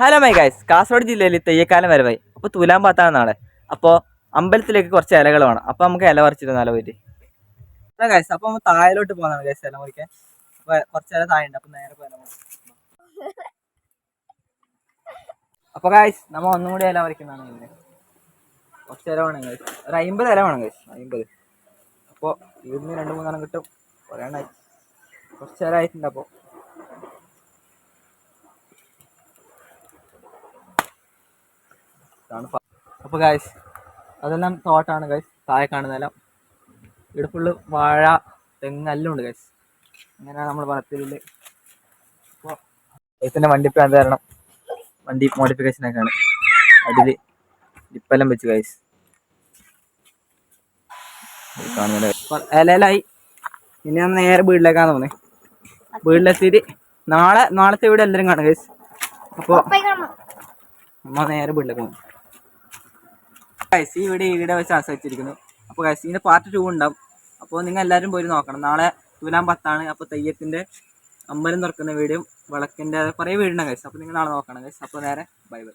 Hello my guys Kasaragod ജില്ലയിൽ തെയ്യക്കാലം വരവായി അപ്പോൾ തുലാൻ പാത്താണ് നാളെ. അപ്പോൾ അമ്പലത്തിലേക്ക് കുറച്ച് ഇലകൾ വേണം. അപ്പോൾ നമുക്ക് ഇല പറിച്ചിരുന്നാലോ പോയിട്ട്. ഹലോ ഗൈസ് അപ്പോൾ നമ്മൾ താഴോട്ട് പോകാനാണ് ഗൈസ് ഇല മുറിക്കാൻ. അപ്പോൾ കുറച്ച് ഇല താഴെ ഉണ്ട് അപ്പോൾ നേരെ പോയാൽ അപ്പോൾ ഗൈസ് നമ്മൾ ഒന്നും കൂടി ഇല പറിക്കുന്നതാണ് ഇന്ന്. കുറച്ച് ഇല വേണം ഗൈസ് ഒരു അമ്പത് ഇല വേണം ഗൈസ് അമ്പത് അപ്പോൾ ഇവിടുന്ന് രണ്ട് മൂന്നെണ്ണം കിട്ടും. കുറേ കുറച്ച് ഇല ആയിട്ടുണ്ട് അപ്പോൾ ഇതാണ് അപ്പോൾ ഗായ്സ് അതെല്ലാം തോട്ടാണ് ഗൈസ് താഴെ കാണുന്നതെല്ലാം ഇവിടെ ഫുള്ള് വാഴ തെങ്ങ് എല്ലാം ഉണ്ട് ഗൈസ് അങ്ങനെയാണ് നമ്മൾ വളർത്തിയില്ല അപ്പോൾ ഗൈസിന്റെ വണ്ടി ഇപ്പം തരണം വണ്ടി മോഡിഫിക്കേഷൻ ആണ് അതിൽ ഡിപ്പെല്ലാം വെച്ച് ഗൈസ് ഇലയിലായി. ഇനി ഞാൻ നേരെ വീട്ടിലേക്കാണ് തോന്നി വീട്ടിലെത്തിയിട്ട് നാളെ നാളത്തെ വീട് എല്ലാവരും കാണും ഗൈസ് അപ്പോൾ നമ്മ നേരെ വീട്ടിലേക്ക് പോകും ഗൈസ് ഇവിടെ ഇവിടെ വെച്ച് ആസ്വദിച്ചിരിക്കുന്നു. അപ്പോൾ ഗൈസ് ഇതിന്റെ പാർട്ട് ടു ഉണ്ടാവും. അപ്പോൾ നിങ്ങൾ എല്ലാവരും പോയി നോക്കണം. നാളെ തുലാം പത്താണ്. അപ്പോൾ തെയ്യത്തിന്റെ അമ്പലം തുറക്കുന്ന വീടും വിളക്കിന്റെ കുറേ വീടുണ്ടാകും ഗൈസ് അപ്പോൾ നിങ്ങൾ നാളെ നോക്കണം ഗൈസ് അപ്പോൾ നേരെ ബൈ ബൈ